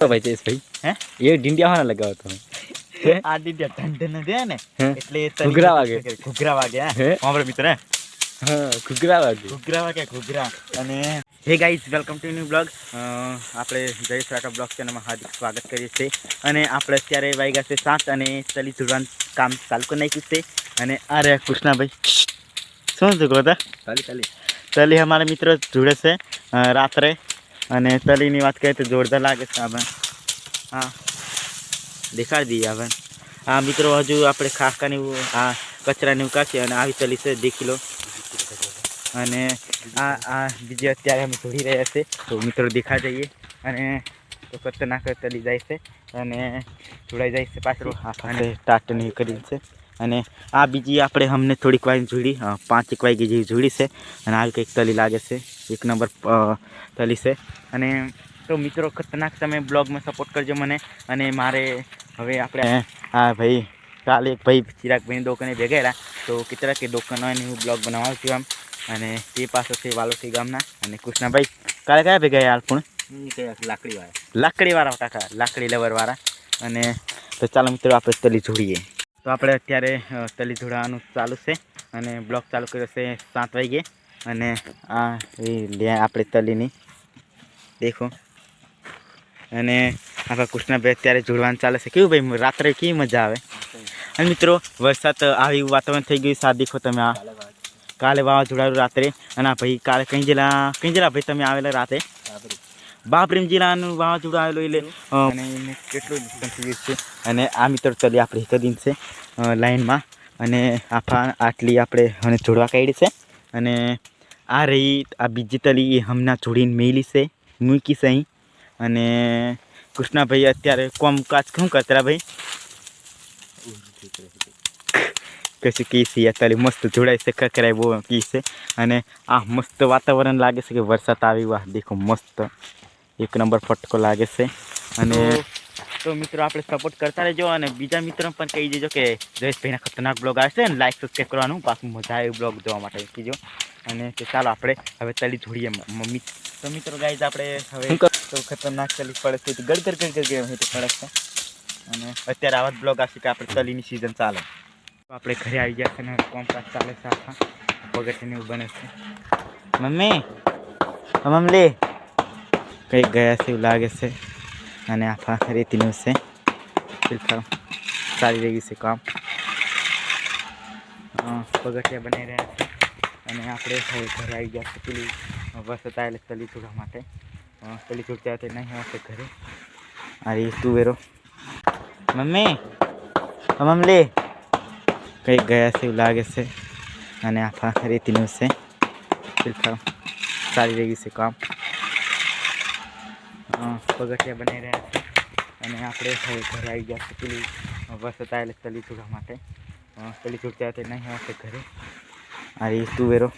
તો ભાઈ હે? એ ડીંડિયા ના લગાવો તમે. હે? આ દીદી ઢંઢ દે ને એટલે ઘૂઘરા વાગે. ઘૂઘરા વાગે હે? અમારો મિત્ર ઘૂઘરા વાગે. ઘૂઘરા વાગે ઘૂઘરા. અને hey guys welcome to new blog. આપણે જયેશ રાઠા બ્લોગ ચેનલમાં હાર્દિક સ્વાગત કરીએ છીએ. અને આપણે અત્યારે વાગ્યા છે સાત અને ચલી જોડવાનું કામ ચાલુ કરી નાખ્યું છે. અને આ રહ્યા કૃષ્ણાભાઈ શું થયું કહો ચાલી ચાલી. તલી અમારા મિત્રો જોડે છે. રાત્રે અને તલીની વાત કરીએ તો જોરદાર લાગે છે આ હા. દેખાડી દઈએ આ આ મિત્રો, હજુ આપણે ખાખકાની આ કચરાની ઉકાશે અને આવી તલી છે દેખી લો અને આ આ બીજી અત્યારે અમે જોડી રહ્યા છે. તો મિત્રો દેખા જઈએ અને તો ખતરનાક તલી જાય છે. અને જોડાઈ જાય છે પાછળ અને ટાટની કરી છે. અને આ બીજી આપણે અમને થોડીક વાર જોડી પાંચ એક વાગે જેવી જોડી છે. અને આવી કંઈક તલી લાગે છે. એક નંબર તલી છે. અને તો મિત્રો ખતરનાક તમે બ્લોગમાં સપોર્ટ કરજો મને. અને મારે હવે આપણે હા ભાઈ. કાલે એક ભાઈ ચિરાગભાઈની દુકાને ભેગા રહ્યા. તો કેટલા કે દુકાન હોય ને હું બ્લોગ બનાવવા છું આમ. અને તે પાસે છે વાલોથી ગામના અને કૃષ્ણાભાઈ. કાલે કયા ભેગા હાલ પણ લાકડીવાળા. લાકડીવાળા કાકા લાકડી લેવરવાળા અને તો ચાલો મિત્રો આપણે તલી જોડીએ. તો આપણે અત્યારે તલી ધોળાવાનું ચાલુ છે અને બ્લોક ચાલુ કર્યો છે સાત વાગે. અને આ લે, આપણે તલીની દેખો. અને આપણા કૃષ્ણભાઈ અત્યારે જોડવાનું ચાલે છે. કેવું ભાઈ, રાત્રે કેવી મજા આવે? અને મિત્રો, વરસાદ આવી વાતાવરણ થઈ ગયું સાત દેખો તમે આ. કાલે વાવાઝોડાયું રાત્રે. અને આ ભાઈ કાલે કંઈ જલા કંઈ જલા ભાઈ તમે આવેલા રાતે. બાપરેમ જિલ્લાનું વાવાઝોડું આવેલું એટલે અને કેટલું નુકસાન છે. અને આ મિત્ર તલી આપણે એક દિન છે લાઇનમાં અને આફા આટલી આપણે અને જોડવા કાઢી છે. અને આ રહી, આ બીજી તલી એ હમણાં જોડીને મેલી છે, મૂકી છે અહીં. અને કૃષ્ણાભાઈ અત્યારે કોમ કાજ શું કરતા ભાઈ? કશું કી છે અત્યારે મસ્ત જોડાય છે, કકરાય બહુ કી છે. અને આ મસ્ત વાતાવરણ લાગે છે કે વરસાદ આવી, વાહ, દેખો મસ્ત. એક નંબર ફટકો લાગે છે. અને તો મિત્રો આપણે સપોર્ટ કરતા રહેજો અને બીજા મિત્રો પણ કહી દેજો કે જયેશભાઈના ખતરનાક બ્લોગ આવશે અને લાઈક સબસ્ક્રાઈબ કરવાનું. પાછું મજા આવે બ્લોગ જોવા માટે કીજો અને કે ચાલો આપણે હવે તલી જોડીએ મમ્મી. તો મિત્રો ગાઈઝ આપણે હવે તો ખતરનાક તલી પડે છે. તો ગડ ગડ ગડ ગડ ગડ પડે છે. અને અત્યારે આવા જ બ્લોગ આવશે કે આપણે તલીની સિઝન ચાલે. તો આપણે ઘરે આવી ગયા છે ને કોમકાજ ચાલે છે આખા. પગથિયાને એવું બને છે. મમ્મી મમ્મી કંઈક ગયા છે એવું લાગે છે અને આખા રેતીનું છે ફિલહાલ ચાલી રહ્યું છે કામ અ, પગથિયા બનાવી રહ્યા છે અને આપણે હવે ઘરે આવી ગયા છે પેલી વરસાદ આવેલે તલી ચૂડવા માટે અ, તલી ચૂડતા તે નહીં આવશે ઘરે આ રહી તુવેરો મમ્મી હા, મમ્મી કંઈક ગયા છે એવું લાગે છે અને આખા રેતીનું છે ફિલહાલ ચાલી રહ્યું છે કામ અ, પગથિયા બનાવી રહ્યા છે. અને આપણે હવે ઘરે આવી ગયા છે પેલી વરસાદ આવેલે તલી ચૂડવા માટે. ચલી તલી ચૂડતા તે નહીં આવશે ઘરે. આ તુવેરો